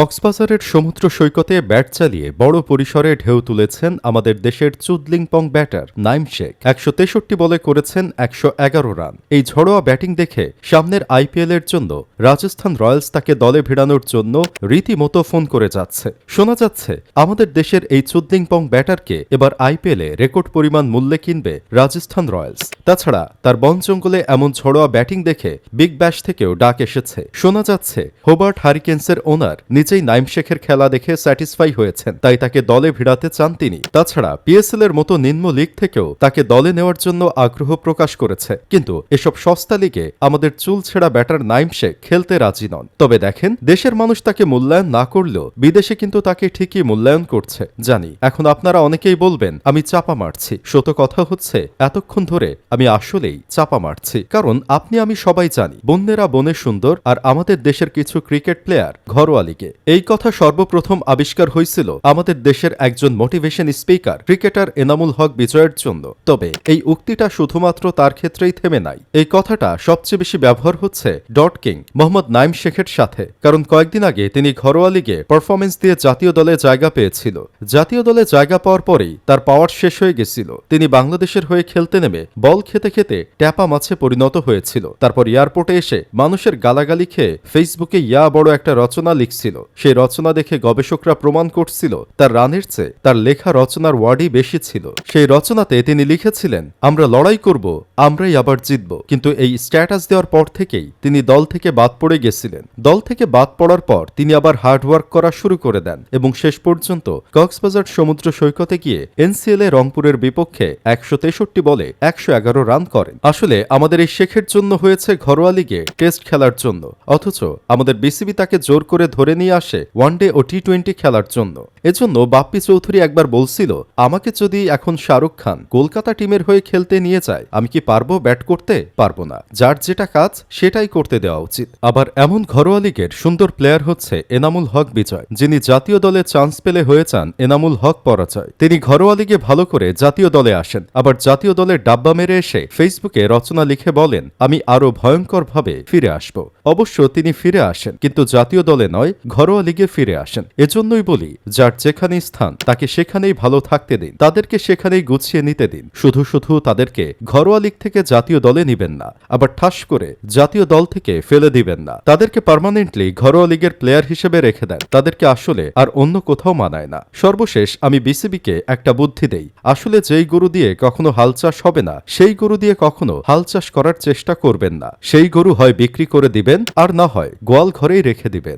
কক্সবাজারের সমুদ্র সৈকতে ব্যাট চালিয়ে বড় পরিসরে ঢেউ তুলেছেন আমাদের দেশের চুদলিংপং ব্যাটার নাইম শেখ। একশো তেষট্টি বলে করেছেন একশো এগারো রান। এই ঝড়োয়া ব্যাটিং দেখে সামনের আইপিএল এর জন্য রাজস্থান রয়্যালস তাকে দলে ভিড়ানোর জন্য রীতিমতো ফোন করে যাচ্ছে। শোনা যাচ্ছে, আমাদের দেশের এই চুদলিংপং ব্যাটারকে এবার আইপিএলে রেকর্ড পরিমাণ মূল্যে কিনবে রাজস্থান রয়্যালস। তাছাড়া তার বন জঙ্গলে এমন ঝড়োয়া ব্যাটিং দেখে বিগ ব্যাশ থেকেও ডাক এসেছে। শোনা যাচ্ছে, হোবার্ট হারিকেন্সের ওনার নিজেই নাইম শেখের খেলা দেখে স্যাটিসফাই হয়েছেন, তাই তাকে দলে ভিড়াতে চান তিনি। তাছাড়া পিএসএল এর মতো নিম্ন লীগ থেকেও তাকে দলে নেওয়ার জন্য আগ্রহ প্রকাশ করেছে। কিন্তু এসব সস্তা লিগে আমাদের চুল ছেঁড়া ব্যাটার নাইম শেখ খেলতে রাজি নন। তবে দেখেন, দেশের মানুষ তাকে মূল্যায়ন না করলেও বিদেশে কিন্তু তাকে ঠিকই মূল্যায়ন করছে। জানি, এখন আপনারা অনেকেই বলবেন, আমি চাপা মারছি। সত কথা হচ্ছে, এতক্ষণ ধরে আমি আসলেই চাপা মারছি। কারণ আপনি আমি সবাই জানি, বন্যেরা বনে সুন্দর আর আমাদের দেশের কিছু ক্রিকেট প্লেয়ার ঘরোয়া লিগে। এই কথা সর্বপ্রথম আবিষ্কার হয়েছিল আমাদের দেশের একজন motivation speaker, cricketer Enamul Haque বিজয়ের জন্য। তবে এই উক্তিটা শুধুমাত্র তার ক্ষেত্রেই থেমে নাই। এই কথাটা সবচেয়ে বেশি ব্যবহার হচ্ছে ডট কিং মোহাম্মদ নাইম শেখের সাথে, কারণ কয়েকদিন আগে তিনি ঘরোয়া লিগে পারফরমেন্স দিয়ে জাতীয় দলে জায়গা পেয়েছিল। জাতীয় দলে জায়গা পাওয়ার পরেই তার পাওয়ার শেষ হয়ে গেছিল। তিনি বাংলাদেশের হয়ে খেলতে নেমে বল খেতে খেতে ট্যাপা মাছে পরিণত হয়েছিল। তারপর এয়ারপোর্টে এসে মানুষের গালাগালি খেয়ে ফেসবুকে ইয়া বড় একটা রচনা লিখছিল। সেই রচনা দেখে গবেষকরা প্রমাণ করছিল, তার রানের চেয়ে তার লেখা রচনার ওয়ার্ডই বেশি ছিল। সেই রচনাতে তিনি লিখেছিলেন, আমরা লড়াই করব, আমরাই আবার জিতব। কিন্তু এই স্ট্যাটাস দেওয়ার পর থেকেই তিনি দল থেকে বাদ পড়ে গেছিলেন। দল থেকে বাদ পড়ার পর তিনি আবার হার্ডওয়ার্ক করা শুরু করে দেন এবং শেষ পর্যন্ত কক্সবাজার সমুদ্র সৈকতে গিয়ে এনসিএল এ রংপুরের বিপক্ষে একশো তেষট্টি বলে একশো এগারো রান করেন। আসলে আমাদের এই শেখের জন্য হয়েছে ঘরোয়া লিগে টেস্ট খেলার জন্য। অথচ আমাদের বিসিবি তাকে জোর করে ধরে নিয়ে আসে ওয়ানডে ও টি টোয়েন্টি খেলার জন্য। এজন্য বাপ্পি চৌধুরী একবার বলছিল, আমাকে যদি এখন শাহরুখ খান কলকাতা টিমের হয়ে খেলতে নিয়ে যায়, আমি কি পারব ব্যাট করতে? পারব না। যার যেটা কাজ, সেটাই করতে দেওয়া উচিত। আবার এমন ঘরোয়া লীগের সুন্দর প্লেয়ার হচ্ছে এনামুল হক বিজয়, যিনি জাতীয় দলে চান্স পেলে হয়ে যান এনামুল হক পরাজয়। তিনি ঘরোয়া লিগে ভালো করে জাতীয় দলে আসেন, আবার জাতীয় দলের ডাব্বা মেরে এসে ফেসবুকে রচনা লিখে বলেন, আমি আরও ভয়ঙ্করভাবে ফিরে আসব। অবশ্য তিনি ফিরে আসেন, কিন্তু জাতীয় দলে নয় ঘরোয়া লিগে ফিরে আসেন। এজন্যই বলি, যার যেখানেই স্থান, তাকে সেখানেই ভালো থাকতে দিন। তাদেরকে সেখানেই গুছিয়ে নিতে দিন। শুধু শুধু তাদেরকে ঘরোয়া লিগ থেকে জাতীয় দলে নিবেন না, আবার ঠাস করে জাতীয় দল থেকে ফেলে দিবেন না। তাদেরকে পার্মানেন্টলি ঘরোয়া লিগের প্লেয়ার হিসেবে রেখে দেন। তাদেরকে আসলে আর অন্য কোথাও মানায় না। সর্বশেষ আমি বিসিবিকে একটা বুদ্ধি দেই। আসলে যেই গরু দিয়ে কখনো হাল চাষ হবে না, সেই গরু দিয়ে কখনো হাল চাষ করার চেষ্টা করবেন না। সেই গরু হয় বিক্রি করে দিবেন, আর না হয় গোয়াল ঘরেই রেখে দিবেন।